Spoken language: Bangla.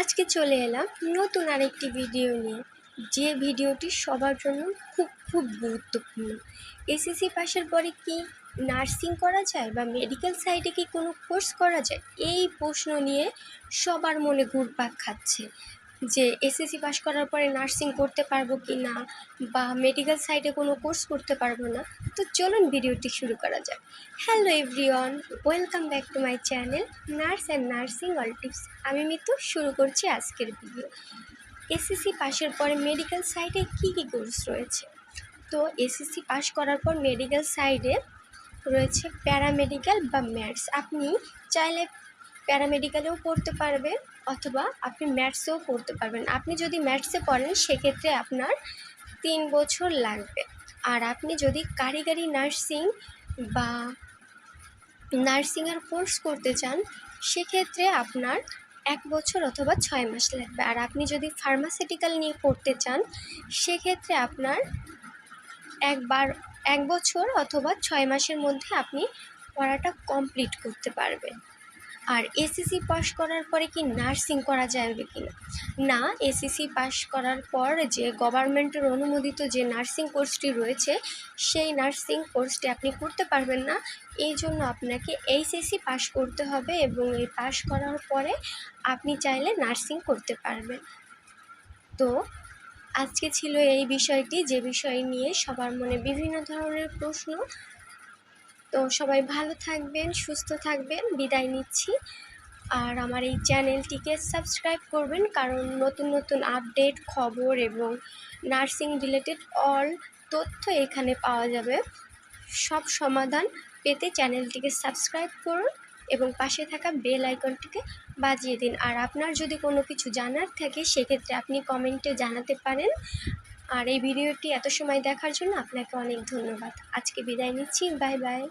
আজকে চলে এলাম নতুন আরেকটি ভিডিও নিয়ে। যে ভিডিওটি সবার জন্য খুব খুব গুরুত্বপূর্ণ। এসএসসি পাশের পরে কি নার্সিং করা যায় বা মেডিকেল সাইডে কি কোনো কোর্স করা যায়? এই প্রশ্ন নিয়ে সবার মনে ঘুরপাক খাচ্ছে। যে এসএসসি পাশ করার পরে নার্সিং করতে পারব কি না বা মেডিকেল সাইডে কোনো কোর্স করতে পারব না, তো চলুন ভিডিওটি শুরু করা যাক। Hello everyone welcome back to my channel nurse and nursing all tips আমি মিতু, শুরু করছি আজকের ভিডিও এসএসসি পাশের পরে মেডিকেল সাইডে কী কী কোর্স রয়েছে? তো এসএসসি পাশ করার পর মেডিকেল সাইডে রয়েছে প্যারামেডিক্যাল বা ম্যাটস আপনি চাইলে প্যারামেডিক্যালেও পড়তে পারবে অথবা আপনি ম্যাথসেও পড়তে পারবেন। আপনি যদি ম্যাথসে পড়েন, সেক্ষেত্রে আপনার তিন বছর লাগবে। আর আপনি যদি কারিগরি নার্সিং বা নার্সিংয়ের কোর্স করতে চান, সেক্ষেত্রে আপনার এক বছর অথবা ছয় মাস লাগবে। আর আপনি যদি ফার্মাসিউটিক্যাল নিয়ে পড়তে চান, সেক্ষেত্রে আপনার একবার, এক বছর অথবা ছয় মাসের মধ্যে আপনি পড়াটা কমপ্লিট করতে পারবেন। আর এসএসসি পাশ করার পরে কি নার্সিং করা যাবে কি না এসএসসি পাস করার পর যে গভর্নমেন্টের অনুমোদিত যে নার্সিং কোর্সটি রয়েছে, সেই নার্সিং কোর্সটি আপনি করতে পারবেন না। এই জন্য আপনাকে এইচএসসি পাশ করতে হবে এবং এই পাশ করার পরে আপনি চাইলে নার্সিং করতে পারবেন। তো আজকে ছিল এই বিষয়টি। যে বিষয় নিয়ে সবার মনে বিভিন্ন ধরনের প্রশ্ন তো সবাই ভালো থাকবেন, সুস্থ থাকবেন, বিদায় নিচ্ছি। আর আমার এই চ্যানেলটিকে সাবস্ক্রাইব করবেন, কারণ নতুন নতুন আপডেট, খবর এবং নার্সিং রিলেটেড অল তথ্য এখানে পাওয়া যাবে। সব সমাধান পেতে চ্যানেলটিকে সাবস্ক্রাইব করুন এবং পাশে থাকা বেল আইকনটিকে বাজিয়ে দিন। আর আপনার যদি কোনো কিছু জানার থাকে, সেক্ষেত্রে আপনি কমেন্টে জানাতে পারেন। আর এই ভিডিওটি এত সময় দেখার জন্য আপনাকে অনেক ধন্যবাদ। আজকে বিদায় নিচ্ছি। Bye bye.